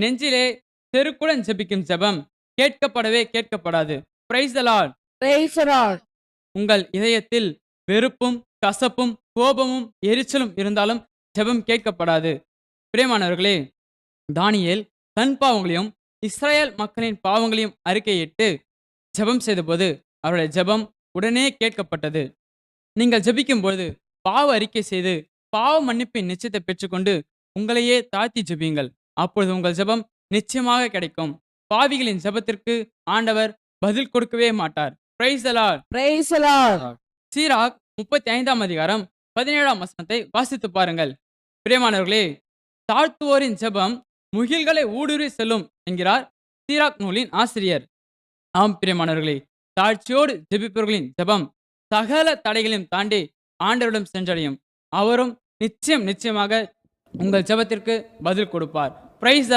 நெஞ்சிலே செருக்குடன் ஜெபிக்கும் ஜெபம். கேட்கப்படவே கேட்கப்படாது. பிரைஸ். உங்கள் இதயத்தில் வெறுப்பும் கசப்பும் கோபமும் எரிச்சலும் இருந்தாலும் ஜெபம் கேட்கப்படாது. பிரியமானவர்களே தானியேல் தன் பாவங்களையும் இஸ்ரேல் மக்களின் பாவங்களையும் அறிக்கையிட்டு ஜெபம் செய்தபோது அவருடைய ஜெபம் உடனே கேட்கப்பட்டது. நீங்கள் ஜெபிக்கும் பொழுது பாவ அறிக்கை செய்து பாவ மன்னிப்பின் நிச்சயத்தை பெற்றுக்கொண்டு உங்களையே தாழ்த்தி ஜெபியுங்கள். அப்பொழுது உங்கள் ஜெபம் நிச்சயமாக கிடைக்கும். பாவிகளின் ஜெபத்திற்கு ஆண்டவர் பதில் கொடுக்கவே மாட்டார். சீராக் முப்பத்தி ஐந்தாம் அதிகாரம் பதினேழாம் வசனத்தை வாசித்து பாருங்கள். பிரியமானவர்களே தாழ்த்துவோரின் ஜெபம் முகில்களை ஊடுருவி செல்லும் என்கிறார் சீராக் நூலின் ஆசிரியர். ஆம் பிரியமானவர்களே தாழ்ச்சியோடு ஜெபிப்பவர்களின் ஜெபம் சகல தடைகளையும் தாண்டி ஆண்டவரிடம் சென்றடையும். அவரும் நிச்சயம் நிச்சயமாக உங்கள் ஜபத்திற்கு பதில் கொடுப்பார். பிரைஸ்